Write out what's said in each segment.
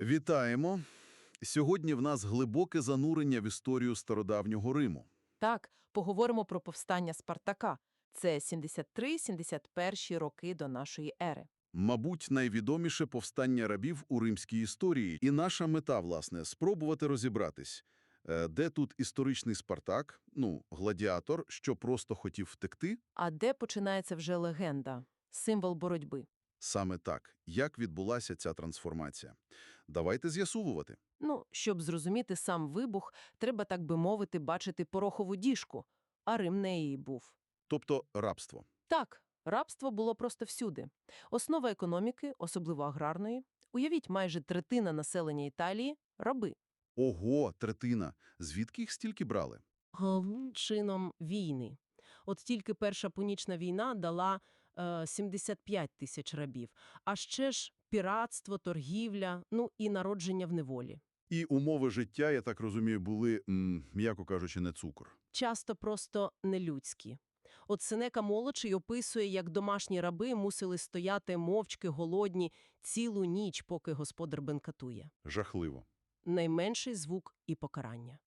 Вітаємо! Сьогодні в нас глибоке занурення в історію стародавнього Риму. Так, поговоримо про повстання Спартака. Це 73-71 роки до нашої ери. Мабуть, найвідоміше повстання рабів у римській історії. І наша мета, власне, спробувати розібратись, е, де тут історичний Спартак, ну, гладіатор, що просто хотів втекти, А де починається вже легенда? Символ боротьби. Саме так, як відбулася ця трансформація. Давайте з'ясовувати. Ну, щоб зрозуміти сам вибух, треба, так би мовити, бачити порохову діжку, а Рим неї був. Тобто рабство. Так, рабство було просто всюди. Основа економіки, особливо аграрної. Уявіть, майже третина населення Італії – раби. Ого, третина. Звідки їх стільки брали? Головним чином війни. От тільки Перша Пунічна війна дала 75 тисяч рабів. А ще ж піратство, торгівля, ну і народження в неволі. І умови життя, я так розумію, були, м'яко кажучи, не цукор. Часто просто нелюдські. От Сенека Молодший описує, як домашні раби мусили стояти мовчки голодні цілу ніч, поки господар бенкатує. Жахливо. Найменший звук і покарання.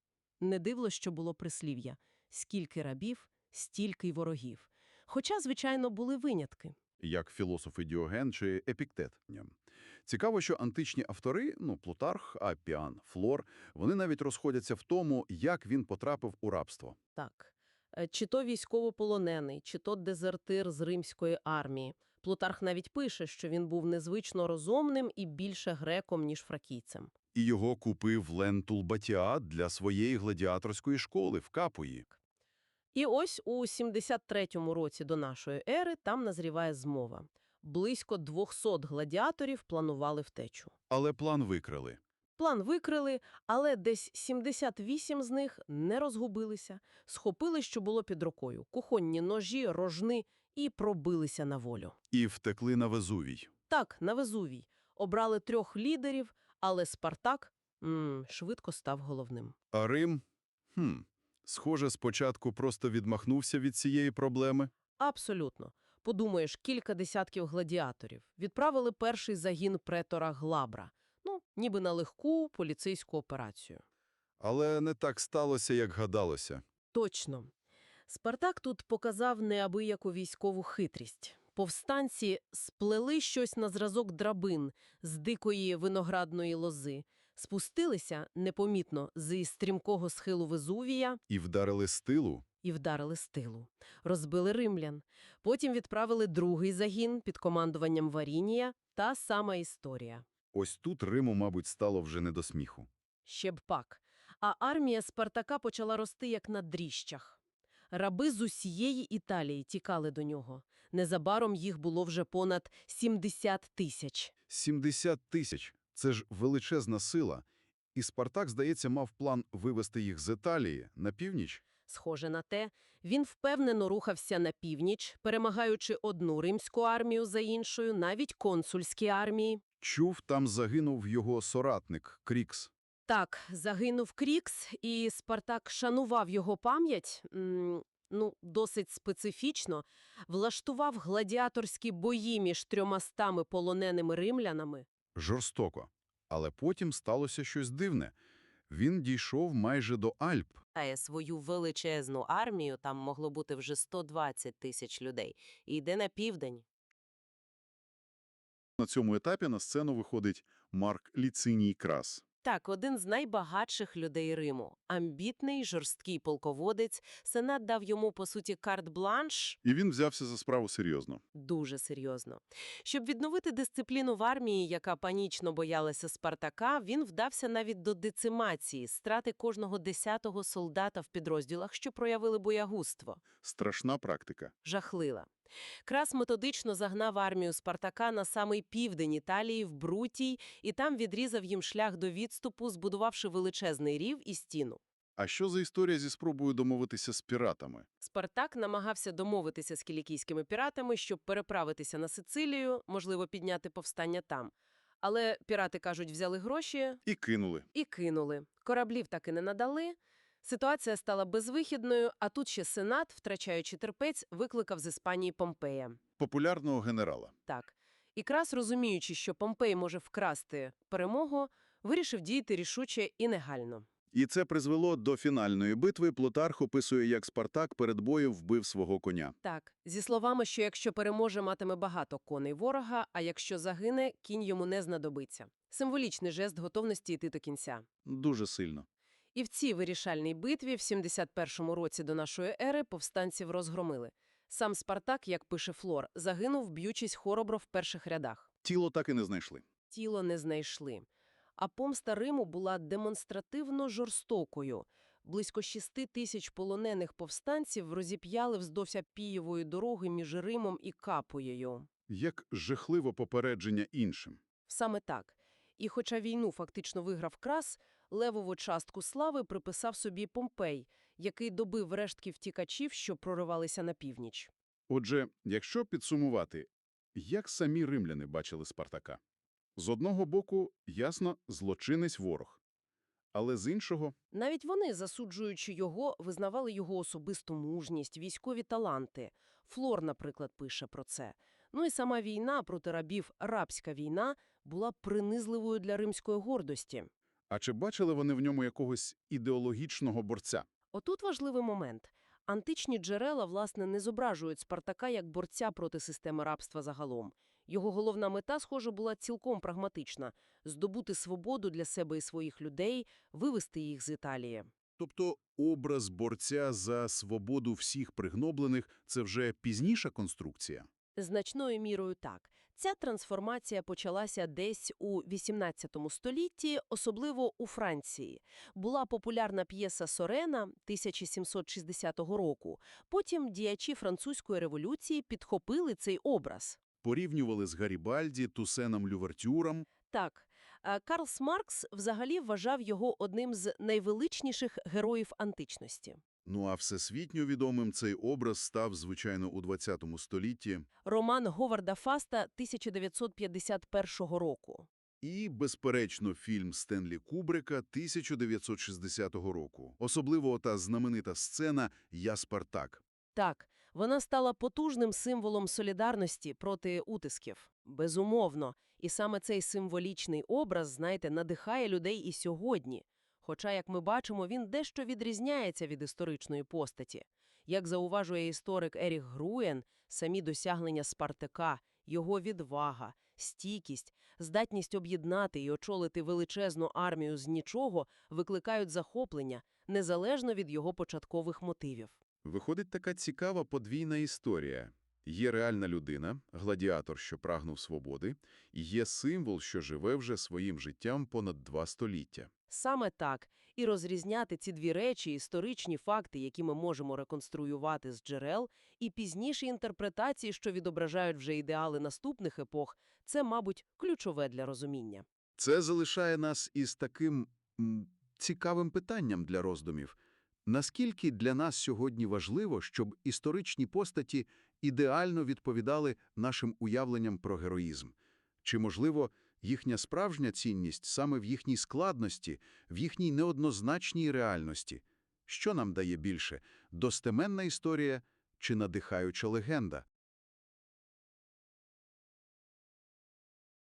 Не дивло, що було прислів'я «скільки рабів, стільки й ворогів». Хоча, звичайно, були винятки. як філософи Діоген чи Епіктет. Цікаво, що античні автори, ну, Плутарх, Апіан, Флор, вони навіть розходяться в тому, як він потрапив у рабство. Так. Е, Чи то військовополонений, чи то дезертир з римської армії. Плутарх навіть пише, що він був незвично розумним і більше греком, ніж фракійцем. І його купив Лентул Батіат для своєї гладіаторської школи в Капуї. І ось у 73-му році до нашої ери там назріває змова. Близько 200 гладіаторів планували втечу. Але план викрили. План викрили, але десь 78 з них не розгубилися, схопили, що було під рукою, кухонні ножі, рожни і пробилися на волю. І втекли на Везувій. Так, на Везувій. Обрали трьох лідерів, але Спартак м, швидко став головним. А Рим? Хм, схоже, спочатку просто відмахнувся від цієї проблеми. Абсолютно. Подумаєш, кілька десятків гладіаторів. Відправили перший загін претора Глабра. Ну, ніби на легку поліцейську операцію. Але не так сталося, як гадалося. Точно. Спартак тут показав неабияку військову хитрість. Повстанці сплели щось на зразок драбин з дикої виноградної лози, спустилися непомітно з стрімкого схилу Везувія І вдарили з тилу. і вдарили з тилу. Розбили римлян. Потім відправили другий загін під командуванням Варінія. Та сама історія. Ось тут Риму, мабуть, стало вже не до сміху. Ще б пак. А армія Спартака почала рости як на дріжджах. Раби з усієї Італії тікали до нього. Незабаром їх було вже понад 70 тисяч. 70 тисяч – це ж величезна сила. І Спартак, здається, мав план вивести їх з Італії на північ. Схоже на те, він впевнено рухався на північ, перемагаючи одну римську армію за іншою, навіть консульські армії. Чув, там загинув його соратник Крікс. Так, загинув Крікс, і Спартак шанував його пам'ять, ну, досить специфічно, влаштував гладіаторські бої між трьомастами полоненими римлянами. Жорстоко. Але потім сталося щось дивне. Він дійшов майже до Альп. Свою величезну армію, там могло бути вже 120 тисяч людей, і йде на південь. На цьому етапі на сцену виходить Марк Ліциній Крас. Так, один з найбагатших людей Риму. Амбітний, жорсткий полководець. Сенат дав йому, по суті, карт-бланш І він взявся за справу серйозно. дуже серйозно. Щоб відновити дисципліну в армії, яка панічно боялася Спартака, він вдався навіть до децимації, страти кожного десятого солдата в підрозділах, що проявили боягузтво. Страшна практика. жахлива. Крас методично загнав армію Спартака на самий південь Італії, в Брутій, і там відрізав їм шлях до відступу, збудувавши величезний рів і стіну. А що за історія зі спробою домовитися з піратами? Спартак намагався домовитися з кілікійськими піратами, щоб переправитися на Сицилію, можливо, підняти повстання там. Але пірати, кажуть, взяли гроші І кинули. і кинули. Кораблів таки не надали. Ситуація стала безвихідною, а тут ще Сенат, втрачаючи терпець, викликав з Іспанії Помпея. Популярного генерала. Так. І Крас, розуміючи, що Помпей може вкрасти перемогу, вирішив діяти рішуче і негально. І це призвело до фінальної битви. Плутарх описує, як Спартак перед боєм вбив свого коня. Так, зі словами, що якщо переможе, матиме багато коней ворога, а якщо загине, кінь йому не знадобиться. Символічний жест готовності йти до кінця. Дуже сильно. І в цій вирішальній битві в 71-му році до нашої ери повстанців розгромили. Сам Спартак, як пише Флор, загинув, б'ючись хоробро в перших рядах. Тіло так і не знайшли. Тіло не знайшли. А помста Риму була демонстративно жорстокою. Близько шести тисяч полонених повстанців розіп'яли вздовж Апієвої дороги між Римом і Капоєю. Як жахливо попередження іншим. Саме так. І хоча війну фактично виграв Крас, левову частку слави приписав собі Помпей, який добив рештки втікачів, що проривалися на північ. Отже, якщо підсумувати, як самі римляни бачили Спартака? З одного боку, ясно, злочинець ворог. Але з іншого, Навіть вони, засуджуючи його, визнавали його особисту мужність, військові таланти. Флор, наприклад, пише про це. Ну і сама війна проти рабів, рабська війна, була принизливою для римської гордості. А чи бачили вони в ньому якогось ідеологічного борця? Отут важливий момент. Античні джерела, власне, не зображують Спартака як борця проти системи рабства загалом. Його головна мета, схоже, була цілком прагматична – здобути свободу для себе і своїх людей, вивести їх з Італії. Тобто образ борця за свободу всіх пригноблених – це вже пізніша конструкція? Значною мірою так. Ця трансформація почалася десь у XVIII столітті, особливо у Франції. Була популярна п'єса Сорена 1760 року. Потім діячі французької революції підхопили цей образ. Порівнювали з Гарібальді, Тусеном Лювертюром. Так, Карлс Маркс взагалі вважав його одним з найвеличніших героїв античності. Ну а всесвітньо відомим цей образ став, звичайно, у ХХ столітті. Роман Говарда Фаста 1951 року. І, безперечно, фільм Стенлі Кубрика 1960 року. Особливо та знаменита сцена «Я Спартак». Так, вона стала потужним символом солідарності проти утисків. Безумовно. І саме цей символічний образ, знаєте, надихає людей і сьогодні. Хоча, як ми бачимо, він дещо відрізняється від історичної постаті. Як зауважує історик Еріх Груєн, самі досягнення Спартака, його відвага, стійкість, здатність об'єднати і очолити величезну армію з нічого викликають захоплення, незалежно від його початкових мотивів. Виходить така цікава подвійна історія. Є реальна людина, гладіатор, що прагнув свободи, і є символ, що живе вже своїм життям понад два століття. Саме так. І розрізняти ці дві речі, історичні факти, які ми можемо реконструювати з джерел, і пізніші інтерпретації, що відображають вже ідеали наступних епох, це, мабуть, ключове для розуміння. Це залишає нас із таким м, цікавим питанням для роздумів. Наскільки для нас сьогодні важливо, щоб історичні постаті ідеально відповідали нашим уявленням про героїзм? Чи, можливо, їхня справжня цінність саме в їхній складності, в їхній неоднозначній реальності? Що нам дає більше – достеменна історія чи надихаюча легенда?